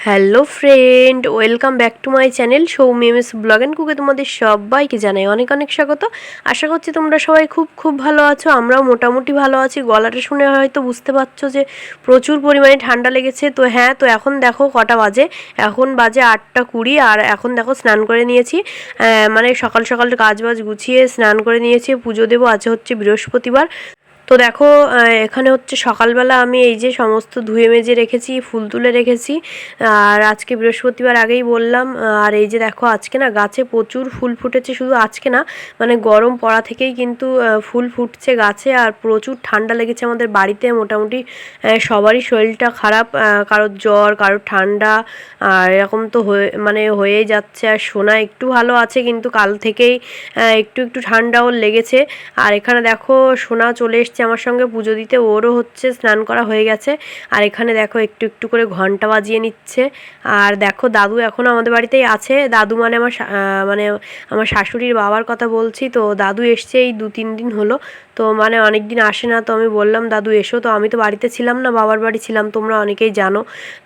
Hello friend welcome back to my channel Soumi M S blog and কুকে তোমাদের সবাইকে জানাই অনেক অনেক স্বাগত। আশা করছি তোমরা সবাই খুব খুব ভালো আছো, আমরাও মোটামুটি ভালো আছি। গলাটা শুনে হয়তো বুঝতে পারছ যে প্রচুর পরিমাণে ঠান্ডা লেগেছে। তো হ্যাঁ তো এখন দেখো কটা বাজে। এখন বাজে আটটা কুড়ি আর এখন দেখো স্নান করে নিয়েছি। মানে সকাল সকাল কাজ বাজ গুছিয়ে স্নান করে নিয়েছি। পুজো দেবো আছে হচ্ছে বৃহস্পতিবার। তো দেখো এখানে হচ্ছে সকালবেলা আমি এই যে সমস্ত ধুয়ে মেজে রেখেছি, ফুল তুলে রেখেছি। আর আজকে বৃহস্পতিবার আগেই বললাম, আর এই যে দেখো, আজকে না গাছে প্রচুর ফুল ফুটেছে, শুধু আজকে না মানে গরম পড়া থেকেই কিন্তু ফুল ফুটছে গাছে, আর প্রচুর ঠান্ডা লেগেছে আমাদের বাড়িতে মোটামুটি সবারই শরীরটা খারাপ কারোর জ্বর, কারোর ঠান্ডা, আর এরকম তো হয়ে মানে হয়েই যাচ্ছে। আর সোনা একটু ভালো আছে, কিন্তু কাল থেকেই একটু একটু ঠান্ডাও লেগেছে। আর এখানে দেখো, সোনা চলে এসছে আমার সঙ্গে, পুজো দিতে। ওরও হচ্ছে স্নান করা হয়ে গেছে। আর এখানে দেখো একটু একটু করে ঘণ্টা বাজিয়ে নিচ্ছে। আর দেখো দাদু এখনও আমাদের বাড়িতেই আছে। দাদু মানে আমার মানে আমার শাশুড়ির বাবার কথা বলছি। তো দাদু এসছে এই দু তিন দিন হলো। তো মানে অনেক দিন আসে না। তো আমি বললাম, দাদু এসো। তো আমি তো বাড়িতে ছিলাম না, বাবার বাড়ি ছিলাম। তোমরা অনেকেই জানো।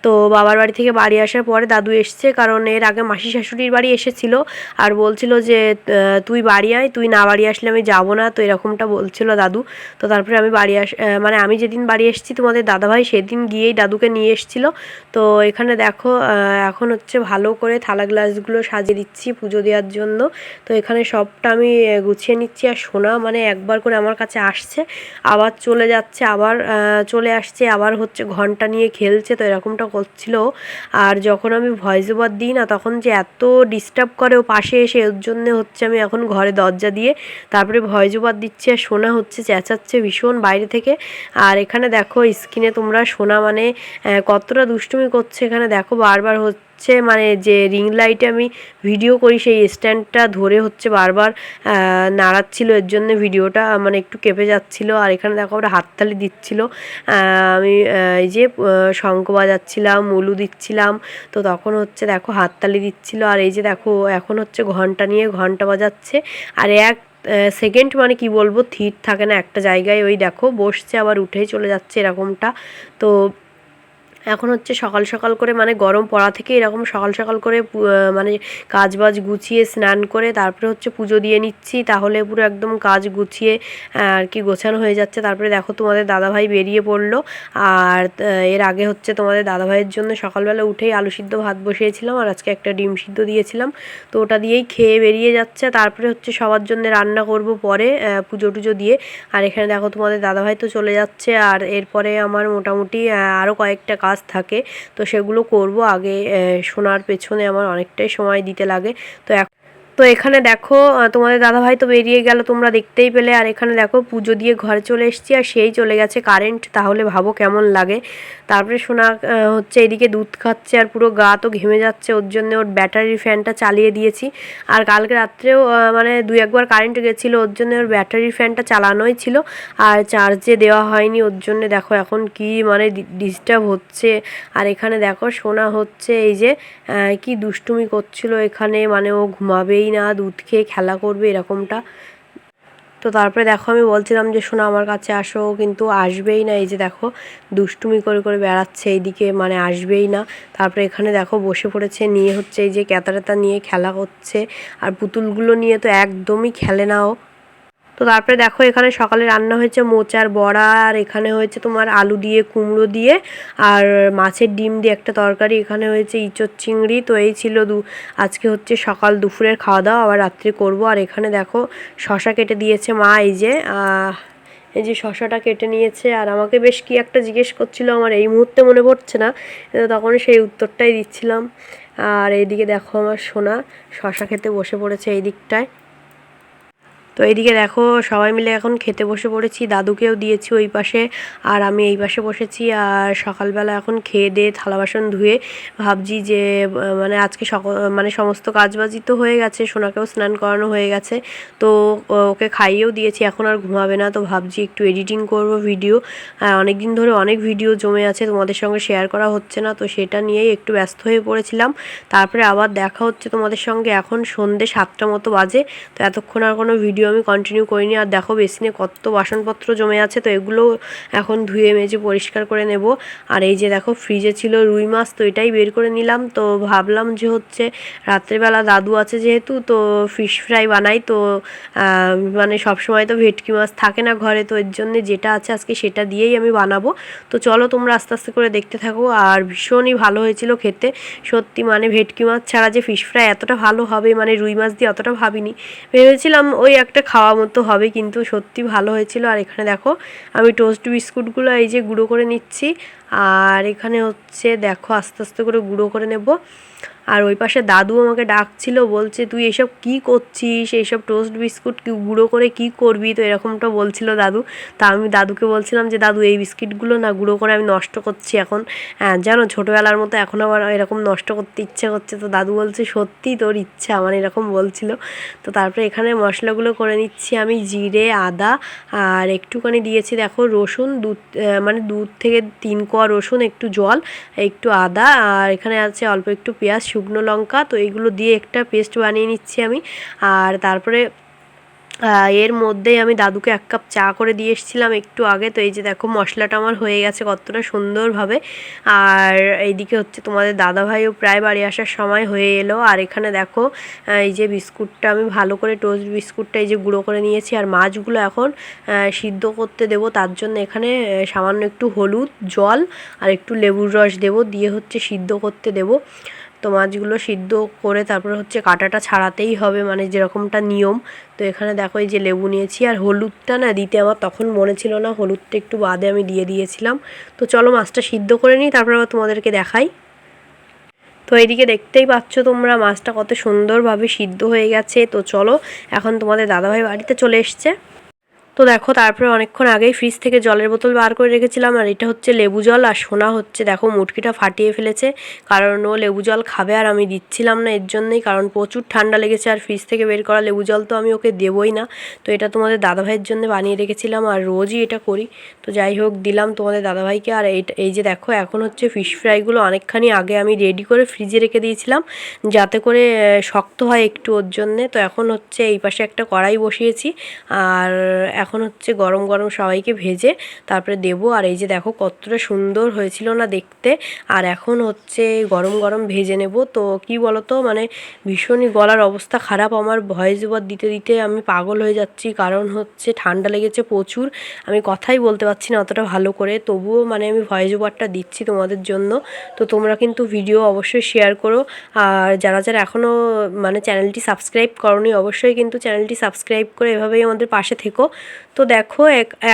তো বাবার বাড়ি থেকে বাড়ি আসার পরে দাদু এসছে। কারণ এর আগে মাসি শাশুড়ির বাড়ি এসেছিল। আর বলছিল যে তুই বাড়ি আয়। তুই না বাড়ি আসলে আমি যাব না। তো এরকমটা বলছিল দাদু। তো তারপরে আমি বাড়ি আস মানে আমি যেদিন বাড়ি এসেছি তোমাদের দাদাভাই সেদিন গিয়েই দাদুকে নিয়ে এসেছিল। তো এখানে দেখো এখন হচ্ছে ভালো করে থালা গ্লাসগুলো সাজিয়ে দিচ্ছি পুজো দেওয়ার জন্য। তো এখানে সবটা আমি গুছিয়ে নিচ্ছি আর সোনা মানে একবার করে আমার কাছে আসছে। আবার চলে যাচ্ছে, আবার চলে আসছে, আবার হচ্ছে ঘণ্টা নিয়ে খেলছে, তো এরকমটা করছিল আর যখন আমি ভয়েস ওভার দিই না, তখন যে এত ডিস্টার্ব করে ও পাশে এসে, ওর জন্য হচ্ছে আমি এখন ঘরে দরজা দিয়ে তারপরে ভয়েস ওভার দিচ্ছি আর সোনা হচ্ছে চেঁচাচ্ছে ভীষণ বাইরে থেকে। আর এখানে দেখো স্ক্রিনে তোমরা সোনা মানে কতটা দুষ্টুমি করছে এখানে। দেখো বারবার হচ্ছে হচ্ছে মানে যে রিং লাইটে আমি ভিডিও করি, সেই স্ট্যান্ডটা ধরে হচ্ছে বারবার নাড়াচ্ছিল। এর জন্য ভিডিওটা মানে একটু কেঁপে যাচ্ছিল। আর এখানে দেখো ওরা হাততালি দিচ্ছিল। আমি এই যে শঙ্খ বাজাচ্ছিলাম, মুলু দিচ্ছিলাম। তো তখন হচ্ছে দেখো হাততালি দিচ্ছিল। আর এই যে দেখো, এখন হচ্ছে ঘণ্টা নিয়ে ঘণ্টা বাজাচ্ছে। আর এক সেকেন্ড মানে কি বলব? থিট থাকে না একটা জায়গায়, ওই দেখো, বসছে আবার উঠে চলে যাচ্ছে এরকমটা। তো এখন হচ্ছে সকাল সকাল করে মানে গরম পড়া থেকে এরকম সকাল সকাল করে মানে কাজ বাজ গুছিয়ে স্নান করে তারপরে হচ্ছে পুজো দিয়ে নিচ্ছি, তাহলে পুরো একদম কাজ গুছিয়ে আর কি গোছানো হয়ে যাচ্ছে। তারপরে দেখো তোমাদের দাদাভাই বেরিয়ে পড়ল। আর এর আগে হচ্ছে তোমাদের দাদাভাইয়ের জন্য সকালবেলা উঠেই আলু সিদ্ধ ভাত বসিয়েছিলাম আর আজকে একটা ডিম সিদ্ধ দিয়েছিলাম। তো ওটা দিয়েই খেয়ে বেরিয়ে যাচ্ছে। তারপরে হচ্ছে সবার জন্য রান্না করব পরে পুজো টুজো দিয়ে। আর এখানে দেখো তোমাদের দাদাভাই তো চলে যাচ্ছে। আর এরপরে আমার মোটামুটি আরও কয়েকটা কাজ থাকে তো সেগুলো করব। আগে শোনার পেছনে আমার অনেকটাই সময় দিতে লাগে। তো তো এখানে দেখো তোমাদের দাদাভাই তো বেরিয়ে গেল, তোমরা দেখতেই পেলে। আর এখানে দেখো, পুজো দিয়ে ঘরে চলে এসেছি, আর সেই চলে গেছে কারেন্ট তাহলে ভাবো কেমন লাগে। তারপরে শোনা হচ্ছে এদিকে দুধ খাচ্ছে, আর পুরো গা তো ঘেমে যাচ্ছে, ওর জন্য ওর ব্যাটারির ফ্যানটা চালিয়ে দিয়েছি। আর কালকে রাত্রেও মানে দুই একবার কারেন্ট গেছিল, ওর জন্য ওর ব্যাটারির ফ্যানটা চালানোই ছিল। আর চার্জে দেওয়া হয়নি, ওর জন্য দেখো এখন কি মানে ডিস্টার্ব হচ্ছে। আর এখানে দেখো শোনা হচ্ছে এই যে কি দুষ্টুমি করছিল এখানে মানে ও ঘুমাবেই না, দুধ খেয়ে খেলা করবে এরকমটা। তো তারপরে দেখো আমি বলছিলাম যে, শোনো, আমার কাছে আসো। কিন্তু আসবেই না। এই যে দেখো, দুষ্টুমি করে করে বেড়াচ্ছে। এইদিকে মানে আসবেই না। তারপরে এখানে দেখো, বসে পড়েছে। নিয়ে হচ্ছে এই যে ক্যাতারাতা নিয়ে খেলা করছে। আর পুতুলগুলো নিয়ে তো একদমই খেলে না ও। তো তারপরে দেখো এখানে সকালে রান্না হয়েছে মোচার বড়া, আর এখানে হয়েছে তোমার আলু দিয়ে, কুমড়ো দিয়ে, আর মাছের ডিম দিয়ে একটা তরকারি। এখানে হয়েছে ইঁচড় চিংড়ি, তো এই ছিল দু আজকে হচ্ছে সকাল দুপুরের খাওয়া দাওয়া, আবার রাত্রে করব। আর এখানে দেখো শশা কেটে দিয়েছে মা, এই যে এই যে শশাটা কেটে নিয়েছে। আর আমাকে বেশ কি একটা জিজ্ঞেস করছিল, আমার এই মুহূর্তে মনে পড়ছে না তখন সেই উত্তরটাই দিচ্ছিলাম। আর এইদিকে দেখো আমার সোনা, শশা খেতে বসে পড়েছে এই দিকটায়। তো এইদিকে দেখো সবাই মিলে এখন খেতে বসে পড়েছি। দাদুকেও দিয়েছি ওই পাশে আর আমি এই পাশে বসেছি আর সকালবেলা এখন খেয়ে দিয়ে থালা বাসন ধুয়ে ভাবছি যে মানে আজকে মানে সমস্ত কাজবাজি তো হয়ে গেছে, সোনাকেও স্নান করানো হয়ে গেছে। তো ওকে খাইয়েও দিয়েছি, এখন আর ঘুমাবে না। তো ভাবছি একটু এডিটিং করব ভিডিও অনেক দিন ধরে অনেক ভিডিও জমে আছে, তোমাদের সঙ্গে শেয়ার করা হচ্ছে না। তো সেটা নিয়েই একটু ব্যস্ত হয়ে পড়েছিলাম। তারপরে আবার দেখা হচ্ছে তোমাদের সঙ্গে এখন সন্ধে সাতটা মতো বাজে। তো এতক্ষণ আর কোনো ভিডিও ভিডিও আমি কন্টিনিউ করিনি। আর দেখো বেসিনে কত বাসনপত্র জমে আছে, তো এগুলো এখন ধুয়ে মেজে পরিষ্কার করে নেব। আর এই যে দেখো ফ্রিজে ছিল রুই মাছ, তো এটাই বের করে নিলাম। তো ভাবলাম যে হচ্ছে রাত্রেবেলা দাদু আছে যেহেতু, তো ফিশ ফ্রাই বানাই। তো মানে সবসময় তো ভেটকি মাছ থাকে না ঘরে, তো এর জন্যে যেটা আছে আজকে সেটা দিয়েই আমি বানাবো। তো চলো তোমরা আস্তে আস্তে করে দেখতে থাকো। আর ভীষণই ভালো হয়েছিল খেতে। সত্যি মানে ভেটকি মাছ ছাড়া যে ফিশ ফ্রাই এতটা ভালো হবে মানে রুই মাছ দিয়ে অতটা ভাবিনি। ভেবেছিলাম ওই একটা খাওয়া মতো হবে, কিন্তু সত্যি ভালো হয়েছিল। আর এখানে দেখো, আমি টোস্ট বিস্কুটগুলো এই যে গুঁড়ো করে নিচ্ছি। আর এখানে হচ্ছে দেখো আস্তে আস্তে করে গুঁড়ো করে নেব। আর ওই পাশে দাদু আমাকে ডাকছিল, বলছে, তুই এসব কি করছিস? এইসব টোস্ট বিস্কুট গুঁড়ো করে কি করবি? তো এরকমটা বলছিল দাদু। তা আমি দাদুকে বলছিলাম যে, দাদু, এই বিস্কিটগুলো না গুঁড়ো করে আমি নষ্ট করছি এখন। হ্যাঁ জানো, ছোটোবেলার মতো এখন আবার এরকম নষ্ট করতে ইচ্ছে করছে। তো দাদু বলছে, সত্যি তোর ইচ্ছা? আমার এরকম বলছিল। তো তারপরে এখানে মশলাগুলো করে নিচ্ছি আমি, জিরে, আদা, আর একটুখানি দিয়েছি, দেখো, রসুন, দুধ মানে দুধ থেকে তিন কোয়া রসুন, একটু জল, একটু আদা, আর এখানে আছে অল্প একটু পেঁয়াজ, শুকনো লঙ্কা। তো এগুলো দিয়ে একটা পেস্ট বানিয়ে নিচ্ছি আমি। আর তারপরে এর মধ্যেই আমি দাদুকে এক কাপ চা করে দিয়ে এসেছিলাম একটু আগে। তো এই যে দেখো, মশলাটা আমার হয়ে গেছে কতটা সুন্দরভাবে। আর এইদিকে হচ্ছে তোমাদের দাদাভাইও প্রায় বাড়ি আসার সময় হয়ে এলো। আর এখানে দেখো এই যে বিস্কুটটা, আমি ভালো করে টোস্ট বিস্কুটটা এই যে গুঁড়ো করে নিয়েছি। আর মাছগুলো এখন সিদ্ধ করতে দেব। তার জন্য এখানে সামান্য একটু হলুদ জল আর একটু লেবুর রস দেব। দিয়ে হচ্ছে সিদ্ধ করতে দেব। তো মাছগুলো সিদ্ধ করে তারপরে হচ্ছে কাঁটাটা ছাড়াতেই হবে মানে যেরকমটা নিয়ম। তো এখানে দেখো এই যে লেবু নিয়েছি, আর হলুদটা না দিতে আমার তখন মনে ছিল না, হলুদটা একটু বাদে আমি দিয়ে দিয়েছিলাম। তো চলো মাছটা সিদ্ধ করে নিই, তারপর আবার তোমাদেরকে দেখাই। তো এইদিকে দেখতেই পাচ্ছ তোমরা, মাছটা কত সুন্দরভাবে সিদ্ধ হয়ে গেছে। তো চলো, এখন তোমাদের দাদাভাই বাড়িতে চলে এসছে। তো দেখো, তারপরে অনেকক্ষণ আগেই ফ্রিজ থেকে জলের বোতল বার করে রেখেছিলাম, আর এটা হচ্ছে লেবু জল আর সোনা হচ্ছে, দেখো মুটকিটা ফাটিয়ে ফেলেছে, কারণ ও লেবু জল খাবে আর আমি দিচ্ছিলাম না এর জন্যই, কারণ প্রচুর ঠান্ডা লেগেছে আর ফ্রিজ থেকে বের করা লেবু জল তো আমি ওকে দেবই না। তো এটা তোমাদের দাদাভাইয়ের জন্য বানিয়ে রেখেছিলাম আর রোজই এটা করি। তো যাই হোক, দিলাম তোমাদের দাদাভাইকে, আর এটা এই যে দেখো, এখন হচ্ছে ফিশ ফ্রাইগুলো অনেকখানি আগে আমি রেডি করে ফ্রিজে রেখে দিয়েছিলাম, যাতে করে শক্ত হয় একটু ওর জন্যে। তো এখন হচ্ছে এই পাশে একটা কড়াই বসিয়েছি, আর এখন হচ্ছে গরম গরম সবাইকে ভেজে তারপরে দেব। আর এই যে দেখো কতটা সুন্দর হয়েছিল না দেখতে। আর এখন হচ্ছে গরম গরম ভেজে নেব। তো কি বলতো? মানে ভীষণই গলার অবস্থা খারাপ। আমার ভয়েস ওভার দিতে দিতে আমি পাগল হয়ে যাচ্ছি। কারণ হচ্ছে ঠান্ডা লেগেছে প্রচুর। আমি কথাই বলতে পারছি না অতটা ভালো করে। তবুও মানে আমি ভয়েস ওভারটা দিচ্ছি তোমাদের জন্য। তো তোমরা কিন্তু ভিডিও অবশ্যই শেয়ার করো। আর যারা যারা এখনও মানে চ্যানেলটি সাবস্ক্রাইব করনি, অবশ্যই কিন্তু চ্যানেলটি সাবস্ক্রাইব করে এভাবেই আমাদের পাশে থেকো। তো দেখো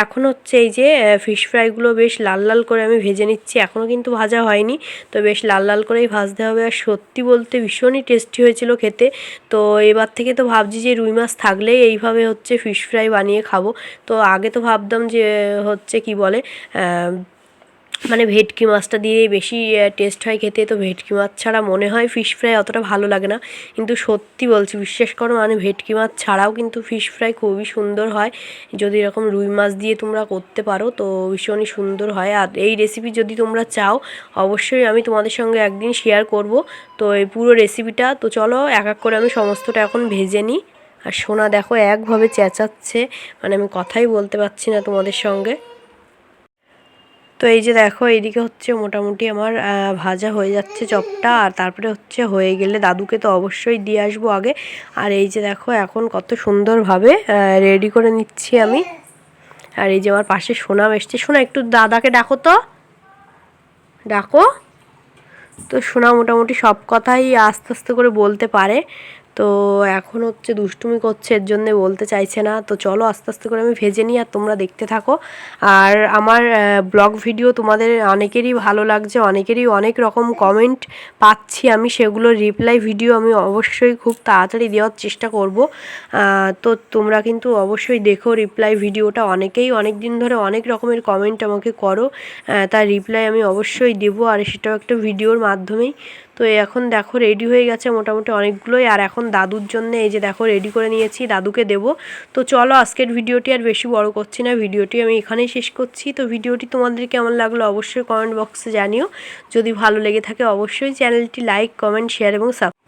এখন হচ্ছে এই যে ফিশ ফ্রাইগুলো বেশ লাল লাল করে আমি ভেজে নিচ্ছি। এখনও কিন্তু ভাজা হয়নি। তো বেশ লাল লাল করেই ভাজতে হবে। আর সত্যি বলতে ভীষণই টেস্টি হয়েছিল খেতে। তো এবার থেকে তো ভাবছি যে, রুই মাছ থাকলেই এইভাবে হচ্ছে ফিশ ফ্রাই বানিয়ে খাব। তো আগে তো ভাবতাম যে, হচ্ছে কি বলে মানে ভেটকি মাছটা দিয়েই বেশি টেস্ট হয় খেতে। তো ভেটকি মাছ ছাড়া মনে হয় ফিশ ফ্রাই অতটা ভালো লাগে না। কিন্তু সত্যি বলছি, বিশ্বাস করো মানে ভেটকি মাছ ছাড়াও কিন্তু ফিশ ফ্রাই খুবই সুন্দর হয়। যদি এরকম রুই মাছ দিয়ে তোমরা করতে পারো, তো ভীষণই সুন্দর হয়। আর এই রেসিপি যদি তোমরা চাও, অবশ্যই আমি তোমাদের সঙ্গে একদিন শেয়ার করব। তো এই পুরো রেসিপিটা তো চলো এক এক করে আমি সমস্তটা এখন ভেজে নিই। আর সোনা দেখো একভাবে চেঁচাচ্ছে মানে আমি কথাই বলতে পারছি না তোমাদের সঙ্গে। তো এই যে দেখো, এইদিকে হচ্ছে মোটামুটি আমার ভাজা হয়ে যাচ্ছে চপটা, আর তারপরে হচ্ছে হয়ে গেলে দাদুকে তো অবশ্যই দিয়ে আসব আগে। আর এই যে দেখো, এখন কত সুন্দরভাবে রেডি করে নিচ্ছি আমি। আর এই যে আমার পাশে সোনা এসছে সোনা, একটু দাদাকে ডাকো তো। ডাকো। তো সোনা মোটামুটি সব কথাই আস্তে আস্তে করে বলতে পারে। তো এখন হচ্ছে দুষ্টুমি করছে, এর জন্যে বলতে চাইছে না। তো চলো আস্তে আস্তে করে আমি ভেজে নিই আর তোমরা দেখতে থাকো। আর আমার ব্লগ ভিডিও তোমাদের অনেকেরই ভালো লাগছে, অনেকেরই অনেক রকম কমেন্ট পাচ্ছি আমি। সেগুলো রিপ্লাই ভিডিও আমি অবশ্যই খুব তাড়াতাড়ি দেওয়ার চেষ্টা করব। তো তোমরা কিন্তু অবশ্যই দেখো রিপ্লাই ভিডিওটা অনেকেই অনেক দিন ধরে অনেক রকমের কমেন্ট আমাকে করো। তার রিপ্লাই আমি অবশ্যই দেবো। আর সেটাও একটা ভিডিওর মাধ্যমেই। তো এখন দেখো রেডি হয়ে গেছে মোটামুটি অনেকগুলোই। আর এখন দাদুর জন্য এই যে দেখো রেডি করে নিয়েছি, দাদুকে দেব। তো চলো আজকের ভিডিওটি আর বেশি বড় করছি না, ভিডিওটি আমি এখানেই শেষ করছি। তো ভিডিওটি তোমাদের কেমন লাগল অবশ্যই কমেন্ট বক্সে জানিও। যদি ভালো লেগে থাকে অবশ্যই চ্যানেলটি লাইক কমেন্ট শেয়ার এবং সাব